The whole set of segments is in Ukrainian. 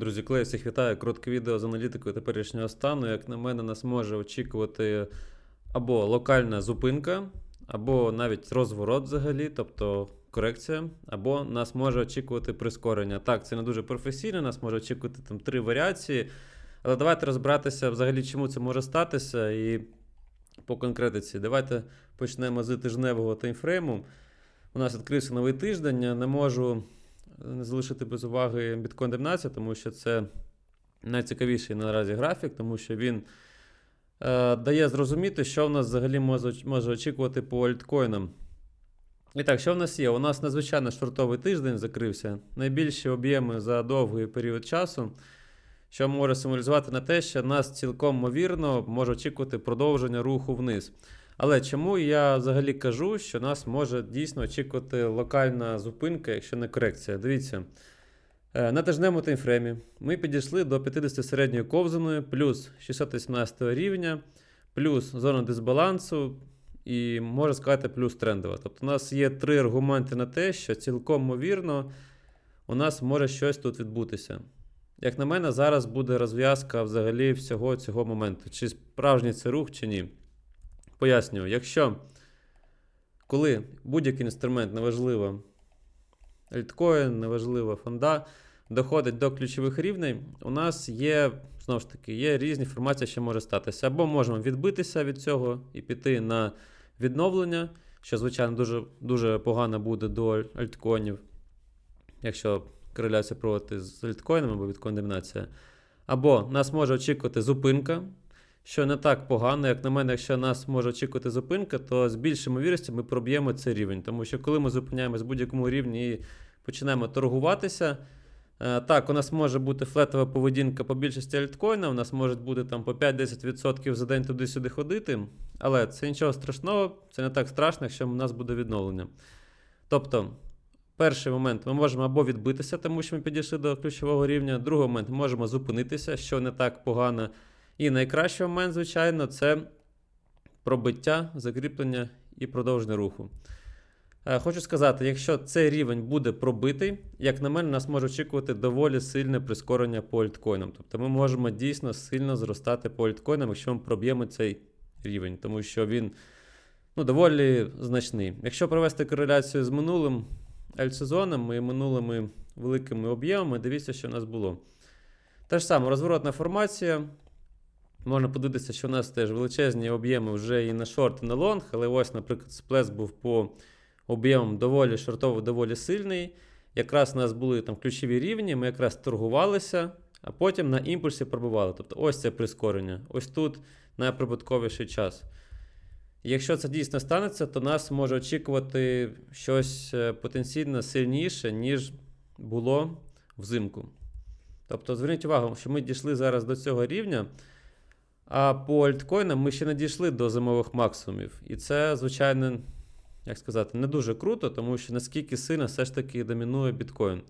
Друзі, Клей, всіх вітаю. Коротке відео з аналітикою теперішнього стану. Як на мене, нас може очікувати або локальна зупинка, або навіть розворот взагалі, тобто корекція, або нас може очікувати прискорення. Так, це не дуже професійно, нас може очікувати там три варіації. Але давайте розбиратися взагалі, чому це може статися, і по конкретиці. Давайте почнемо з тижневого таймфрейму. У нас відкрився новий тиждень. Не можу не залишити без уваги біткоін 19, тому що це найцікавіший наразі графік, тому що він е, дає зрозуміти, що в нас взагалі може, може очікувати по альткоїнам. І так, що в нас є? У нас надзвичайно шортовий тиждень закрився. Найбільші об'єми за довгий період часу, що може символізувати на те, що нас цілком ймовірно може очікувати продовження руху вниз. Але чому я взагалі кажу, що нас може дійсно очікувати локальна зупинка, якщо не корекція? Дивіться, е, на тижневому таймфреймі ми підійшли до 50 середньої ковзаної, плюс 618 рівня, плюс зона дисбалансу, і можна сказати, плюс трендова. Тобто, у нас є три аргументи на те, що цілком ймовірно у нас може щось тут відбутися. Як на мене, зараз буде розв'язка взагалі всього цього моменту. Чи справжній це рух, чи ні. Пояснюю, якщо коли будь-який інструмент, неважливо, альткоін, неважливо фонда, доходить до ключових рівней, у нас є, знову ж таки, є різні формації, що може статися. Або можемо відбитися від цього і піти на відновлення, що, звичайно, дуже, дуже погано буде до альткоїнів, якщо кореляція проводити з альткоїнами або біткоін-домінація. Або нас може очікувати зупинка, що не так погано, як на мене, якщо нас може очікувати зупинка, то з більшою ймовірністю ми проб'ємо цей рівень. Тому що коли ми зупиняємось в будь-якому рівні і починаємо торгуватися, е, так, у нас може бути флетова поведінка по більшості альткоїна, у нас може бути там по 5-10% за день туди-сюди ходити, але це нічого страшного, це не так страшно, якщо у нас буде відновлення. Тобто, перший момент ми можемо або відбитися, тому що ми підійшли до ключового рівня. Другий момент ми можемо зупинитися, що не так погано. І найкращий момент, звичайно, це пробиття, закріплення і продовження руху. Е, Хочу сказати, якщо цей рівень буде пробитий, як на мене, нас може очікувати доволі сильне прискорення по альткоїнам. Тобто ми можемо дійсно сильно зростати по альткоїнам, якщо ми проб'ємо цей рівень, тому що він ну, доволі значний. Якщо провести кореляцію з минулим альтсезоном і минулими великими об'ємами, дивіться, що в нас було. Те ж саме, розворотна формація. Можна подивитися, що у нас теж величезні об'єми вже і на шорт, і на лонг, але ось, наприклад, сплеск був по об'ємам доволі шортовий, доволі сильний. Якраз у нас були там ключові рівні, ми якраз торгувалися, а потім на імпульсі пробували. Тобто ось це прискорення. Ось тут найприбутковіший час. Якщо це дійсно станеться, то нас може очікувати щось е, потенційно сильніше, ніж було взимку. Тобто, зверніть увагу, що ми дійшли зараз до цього рівня. А по альткоїнам ми ще не дійшли до зимових максимумів. І це, звичайно, як сказати, не дуже круто, тому що наскільки сильно все ж таки домінує біткоін.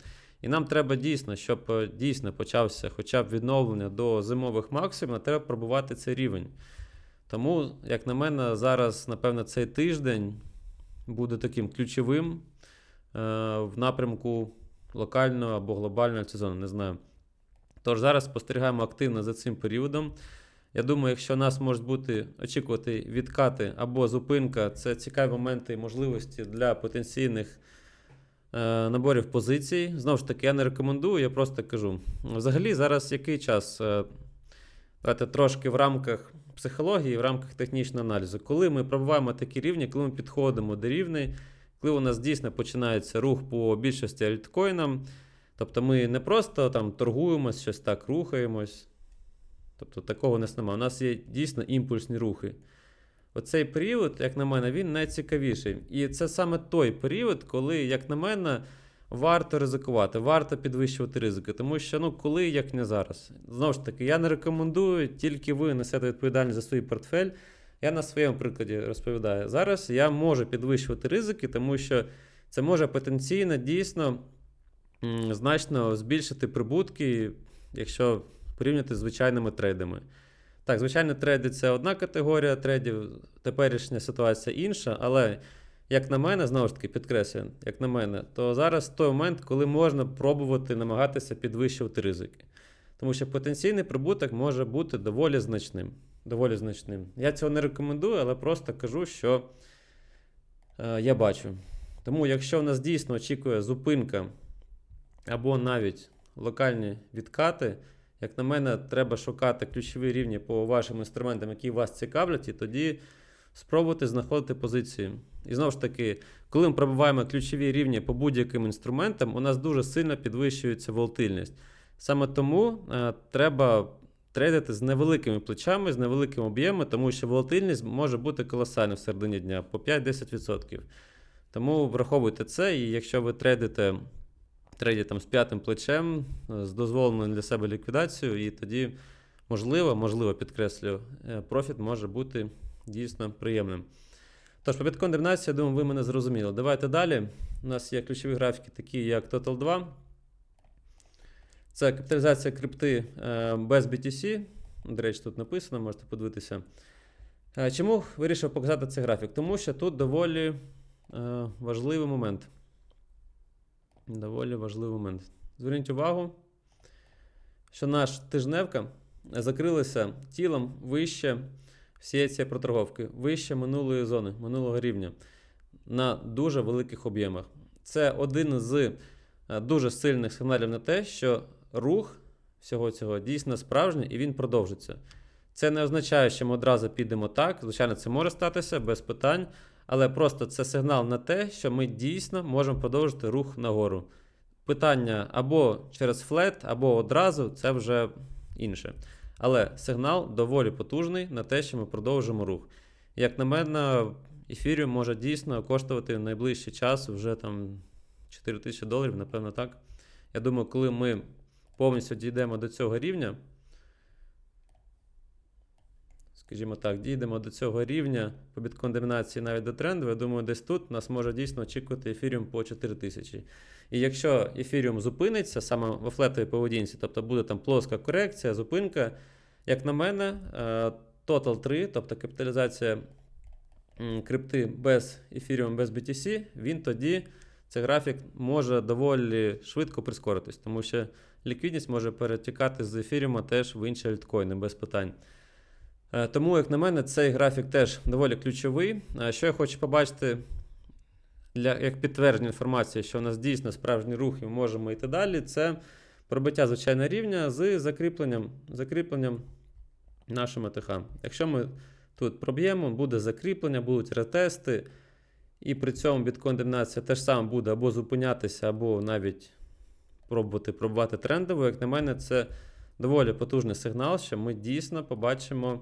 І нам треба дійсно, щоб е, дійсно почався хоча б відновлення до зимових максимумів, треба пробувати цей рівень. Тому, як на мене, зараз, напевно, цей тиждень буде таким ключовим е, в напрямку локального або глобального сезону, не знаю. Тож зараз спостерігаємо активно за цим періодом. Я думаю, якщо нас можуть бути очікувати відкати або зупинка, це цікаві моменти і можливості для потенційних е, наборів позицій. Знову ж таки, я не рекомендую, я просто кажу. Взагалі, зараз який час? Е, давайте трошки в рамках психології, в рамках технічного аналізу. Коли ми пробуваємо такі рівні, коли ми підходимо до рівней, коли у нас дійсно починається рух по більшості альткоїнам, тобто ми не просто там торгуємось, щось так рухаємось. Тобто такого у нас немає. У нас є дійсно імпульсні рухи. Оцей період, як на мене, він найцікавіший. І це саме той період, коли, як на мене, варто ризикувати, варто підвищувати ризики. Тому що, ну, коли, як не зараз. Знову ж таки, я не рекомендую, тільки ви несете відповідальність за свій портфель. Я на своєму прикладі розповідаю. Зараз я можу підвищувати ризики, тому що це може потенційно дійсно значно збільшити прибутки, якщо порівняти з звичайними трейдами. Так, звичайно, трейди це одна категорія трейдів, теперішня ситуація інша, але, як на мене, знову ж таки, підкреслюю, як на мене, то зараз той момент, коли можна пробувати намагатися підвищувати ризики. Тому що потенційний прибуток може бути доволі значним. Доволі значним. Я цього не рекомендую, але просто кажу, що е, я бачу. Тому, якщо в нас дійсно очікує зупинка або навіть локальні відкати, як на мене, треба шукати ключові рівні по вашим інструментам, які вас цікавлять, і тоді спробувати знаходити позиції. І знову ж таки, коли ми пробиваємо ключові рівні по будь-яким інструментам, у нас дуже сильно підвищується волатильність. Саме тому е, треба трейдити з невеликими плечами, з невеликим об'ємом, тому що волатильність може бути колосальна в середині дня по 5-10%. Тому враховуйте це, і якщо ви трейдите трейді там з п'ятим плечем, е, з дозволеною для себе ліквідацією, і тоді, можливо, можливо, підкреслю, е, профіт може бути дійсно приємним. Тож, по біткондемнації, я думаю, ви мене зрозуміли. Давайте далі. У нас є ключові графіки, такі як Total 2. Це капіталізація крипти е, без BTC. До речі, тут написано, можете подивитися. Чому вирішив показати цей графік? Тому що тут доволі важливий момент. Доволі важливий момент. Зверніть увагу, що наш тижневка закрилася тілом вище всієї цієї проторговки, вище минулої зони, минулого рівня на дуже великих об'ємах. Це один з е, дуже сильних сигналів на те, що рух всього цього дійсно справжній і він продовжиться. Це не означає, що ми одразу підемо так. Звичайно, це може статися без питань, але просто це сигнал на те, що ми дійсно можемо продовжити рух нагору. Питання або через флет, або одразу це вже інше. Але сигнал доволі потужний на те, що ми продовжимо рух. Як на мене, ефіріум може дійсно коштувати в найближчий час вже там 4 тисячі доларів, напевно, так. Я думаю, коли ми повністю дійдемо до цього рівня, скажімо так, дійдемо до цього рівня по біткондемнації навіть до тренду, я думаю, десь тут нас може дійсно очікувати ефіріум по 4 тисячі. І якщо ефіріум зупиниться саме в флетовій поведінці, тобто буде там плоска корекція, зупинка, як на мене, е, Total 3, тобто капіталізація крипти без ефіріум, без BTC, він тоді, цей графік може доволі швидко прискоритись, тому що ліквідність може перетікати з ефіріума теж в інші альткоїни без питань. Е, Тому, як на мене, цей графік теж доволі ключовий. Е, Що я хочу побачити для, як підтвердження інформації, що у нас дійсно справжній рух і ми можемо йти далі, це пробиття звичайного рівня з закріпленням, закріпленням нашого АТХ. Якщо ми тут проб'ємо, буде закріплення, будуть ретести, і при цьому біткондемнація теж саме буде або зупинятися, або навіть пробувати пробувати трендово. Як на мене, це доволі потужний сигнал, що ми дійсно побачимо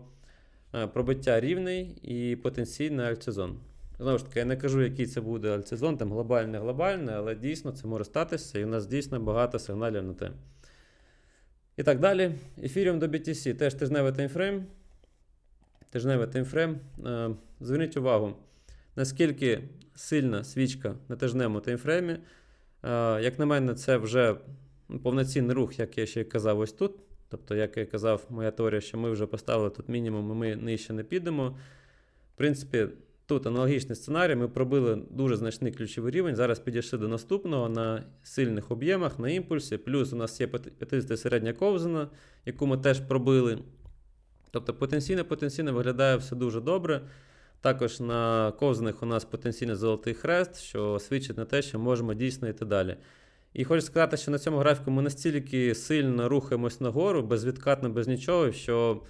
пробиття рівний і потенційний альтсезон. Знову ж таки, я не кажу, який це буде альтсезон, там глобальне, глобальне, але дійсно це може статися, і у нас дійсно багато сигналів на те. І так далі. Ефіріум до BTC теж тижневий таймфрейм. Тижневий таймфрейм. Е, Зверніть увагу, наскільки сильна свічка на тижневому таймфреймі. Е, Як на мене, це вже повноцінний рух, як я ще казав ось тут. Тобто, як я казав, моя теорія, що ми вже поставили тут мінімум, і ми нижче не підемо. В принципі, тут аналогічний сценарій. Ми пробили дуже значний ключовий рівень. Зараз підійшли до наступного на сильних об'ємах, на імпульсі. Плюс у нас є 50 середня ковзана, яку ми теж пробили. Тобто потенційно потенційно виглядає все дуже добре. Також на ковзаних у нас потенційний золотий хрест, що свідчить на те, що можемо дійсно йти далі. І хочу сказати, що на цьому графіку ми настільки сильно рухаємось нагору, безвідкатно, без нічого, що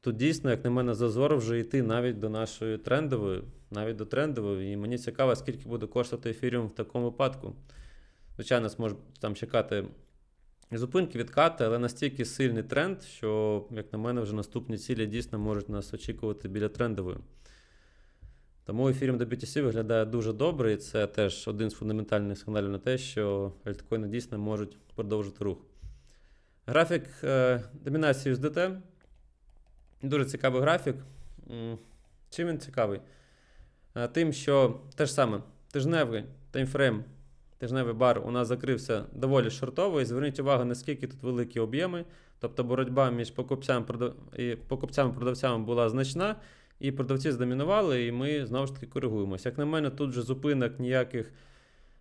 тут дійсно, як на мене, зазор вже йти навіть до нашої трендової, навіть до трендової. І мені цікаво, скільки буде коштувати ефіріум в такому випадку. Звичайно, зможе там чекати зупинки, відкати, але настільки сильний тренд, що, як на мене, вже наступні цілі дійсно можуть нас очікувати біля трендової. Тому ефіріум до BTC виглядає дуже добре, і це теж один з фундаментальних сигналів на те, що альткоїни дійсно можуть продовжити рух. Графік е, домінації USDT. Дуже цікавий графік. Чим він цікавий? Е, Тим, що те ж саме, тижневий таймфрейм, тижневий бар у нас закрився доволі шортово. І зверніть увагу, наскільки тут великі об'єми. Тобто боротьба між покупцями і покупцями-продавцями була значна. І продавці здомінували, і ми знову ж таки коригуємося. Як на мене, тут вже зупинок ніяких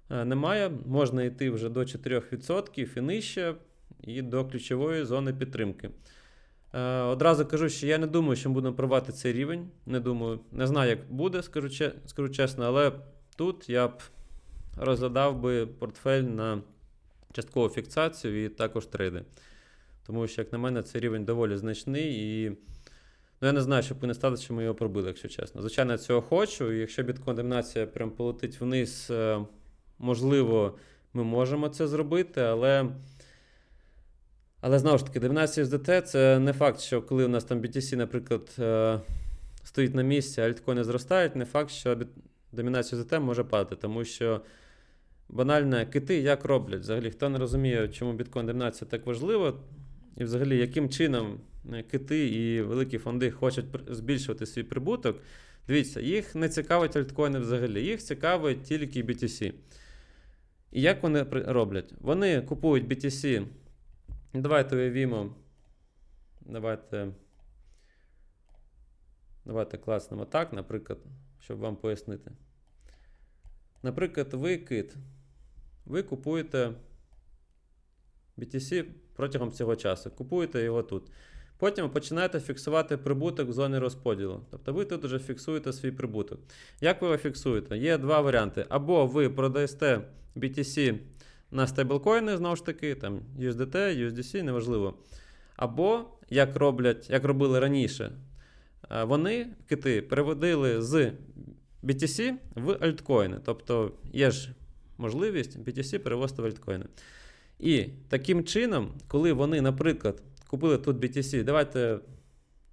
е, немає. Можна йти вже до 4% і нижче. і до ключової зони підтримки. Е, Одразу кажу, що я не думаю, що ми будемо пробувати цей рівень. Не думаю, не знаю, як буде, скажу, скажу чесно, але тут я б розглядав би портфель на часткову фіксацію і також трейди. Тому що, як на мене, цей рівень доволі значний і. Ну, я не знаю, що б не сталося, що ми його пробили, якщо чесно. Звичайно, я цього хочу. І якщо біткондемнація прям полетить вниз, е, можливо, ми можемо це зробити, але. Але знову ж таки, 19 USDT це не факт, що коли у нас там BTC, наприклад, е, стоїть на місці, а альткоїни зростають, не факт, що домінація USDT може падати, тому що банально кити як роблять? Взагалі, хто не розуміє, чому біткоін домінація так важлива, і взагалі, яким чином е, кити і великі фонди хочуть збільшувати свій прибуток, дивіться, їх не цікавить альткоїни взагалі, їх цікавить тільки BTC. І як вони роблять? Вони купують BTC. Давайте уявімо. Давайте. Давайте класнемо так, наприклад, щоб вам пояснити. Наприклад, ви кит. Ви купуєте BTC протягом цього часу. Купуєте його тут. Потім починаєте фіксувати прибуток в зоні розподілу. Тобто ви тут вже фіксуєте свій прибуток. Як ви його фіксуєте? Є два варіанти. Або ви продаєте BTC на стейблкоїни, знову ж таки, там USDT, USDC, неважливо. Або, як роблять, як робили раніше, е, вони, кити, переводили з BTC в альткоїни. Тобто є ж можливість BTC перевозити в альткоїни. І таким чином, коли вони, наприклад, купили тут BTC, давайте,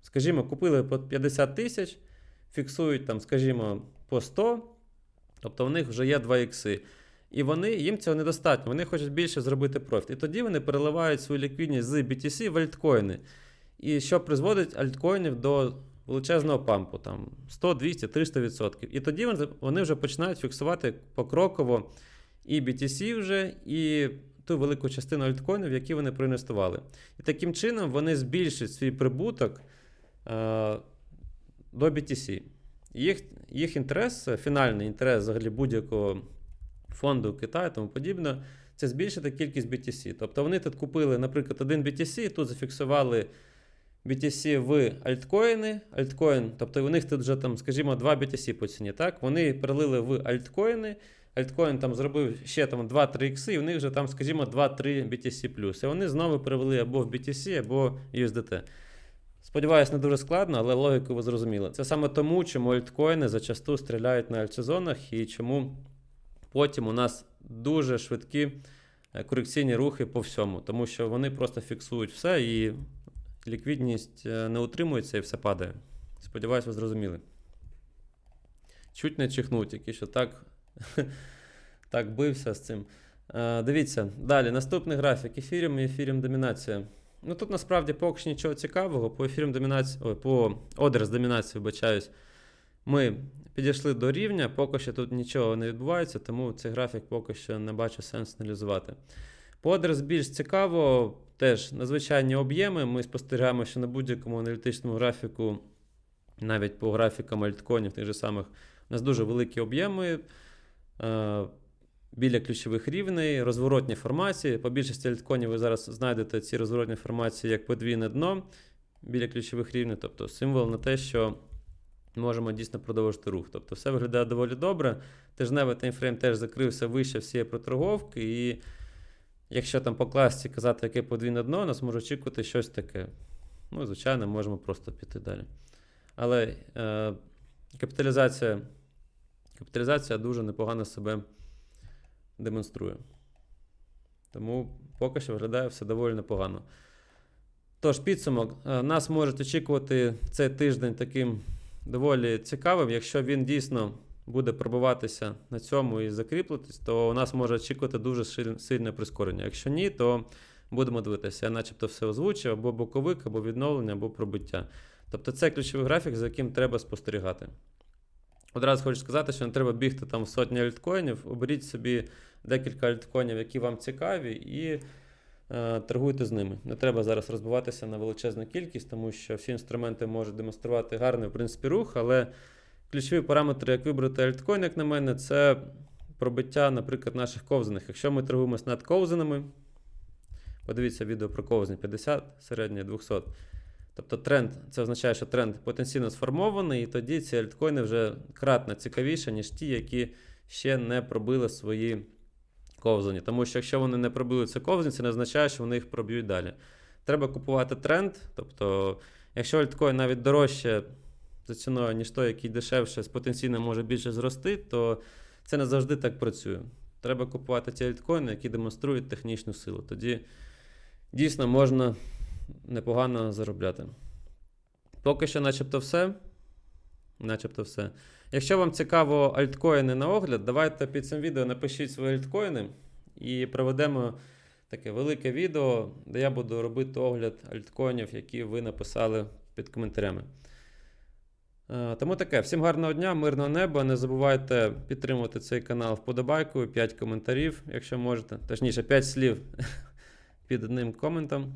скажімо, купили по 50 тисяч, фіксують там, скажімо, по 100, тобто у них вже є 2 ікси. І вони, їм цього недостатньо, вони хочуть більше зробити профіт. І тоді вони переливають свою ліквідність з BTC в альткоїни. І що призводить альткоїнів до величезного пампу, там 100, 200, 300%. І тоді вони вже починають фіксувати покроково і BTC вже, і ту велику частину альткоїнів, які вони проінвестували. І таким чином вони збільшують свій прибуток е, до BTC. Їх, їх інтерес, фінальний інтерес взагалі будь-якого фонду Китаю і тому подібне, це збільшити кількість BTC. Тобто вони тут купили, наприклад, один BTC, тут зафіксували BTC в альткоїни. Альткоін, тобто у них тут вже там, скажімо, 2 BTC по ціні. Так? Вони перелили в альткоїни. Альткоін там зробив ще там 2-3 ікси, і у них вже там, скажімо, 2-3 BTC. І вони знову перевели або в BTC, або USDT. Сподіваюсь, не дуже складно, але логіку ви зрозуміли. Це саме тому, чому альткоїни зачасту стріляють на альтсезонах і чому потім у нас дуже швидкі е, корекційні рухи по всьому, тому що вони просто фіксують все і ліквідність е, не утримується і все падає. Сподіваюсь, ви зрозуміли. Чуть не чихнув, тільки що так, так бився з цим. Е, Дивіться, далі. Наступний графік. Ефіріум і ефіріум домінація. Ну тут насправді поки що нічого цікавого. По ефіріум домінації, ой, по одерс домінації, вибачаюсь. Ми підійшли до рівня, поки що тут нічого не відбувається, тому цей графік поки що не бачу сенсу аналізувати. По адрес більш цікаво, теж надзвичайні об'єми. Ми спостерігаємо, що на будь-якому аналітичному графіку, навіть по графікам альткоїнів, тих же самих, у нас дуже великі об'єми. Е, біля ключових рівней, розворотні формації. По більшості альткоїнів ви зараз знайдете ці розворотні формації як подвійне дно біля ключових рівнів, тобто символ на те, що можемо дійсно продовжити рух. Тобто все виглядає доволі добре. Тижневий таймфрейм теж закрився вище всієї проторговки. І якщо там по класці казати, яке подвійне дно, нас може очікувати щось таке. Ну, звичайно, можемо просто піти далі. Але е, капіталізація, капіталізація дуже непогано себе демонструє. Тому поки що виглядає все доволі непогано. Тож, підсумок, е, нас можуть очікувати цей тиждень таким доволі цікавим. Якщо він дійсно буде пробиватися на цьому і закріплитись, то у нас може очікувати дуже сильне прискорення. Якщо ні, то будемо дивитися. Я начебто все озвучив, або боковик, або відновлення, або пробиття. Тобто це ключовий графік, за яким треба спостерігати. Одразу хочу сказати, що не треба бігти там сотні альткоїнів. Оберіть собі декілька альткоїнів, які вам цікаві, і е, торгуйте з ними. Не треба зараз розбиватися на величезну кількість, тому що всі інструменти можуть демонструвати гарний в принципі, рух, але ключові параметри, як вибрати альткоін, як на мене, це пробиття, наприклад, наших ковзаних. Якщо ми торгуємося над ковзаними, Подивіться відео про ковзні 50, середнє 200. Тобто тренд, це означає, що тренд потенційно сформований, і тоді ці альткоїни вже кратно цікавіше, ніж ті, які ще не пробили свої ковзані. Тому що якщо вони не пробили ці ковзані, це не означає, що вони їх проб'ють далі. Треба купувати тренд. Тобто, якщо альткоін навіть дорожче за ціною, ніж той, який дешевше, потенційно може більше зрости, то це не завжди так працює. Треба купувати ті альткоїни, які демонструють технічну силу. Тоді дійсно можна непогано заробляти. Поки що, начебто, все. Начебто все. Якщо вам цікаво альткоїни на огляд, давайте під цим відео напишіть свої альткоїни і проведемо таке велике відео, де я буду робити огляд альткоїнів, які ви написали під коментарями. Е, Тому таке, всім гарного дня, мирного неба. Не забувайте підтримувати цей канал вподобайкою, 5 коментарів, якщо можете. Точніше, 5 слів під одним коментом.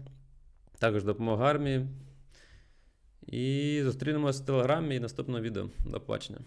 Також допомога армії. І зустрінемося в телеграмі і наступного відео. До побачення.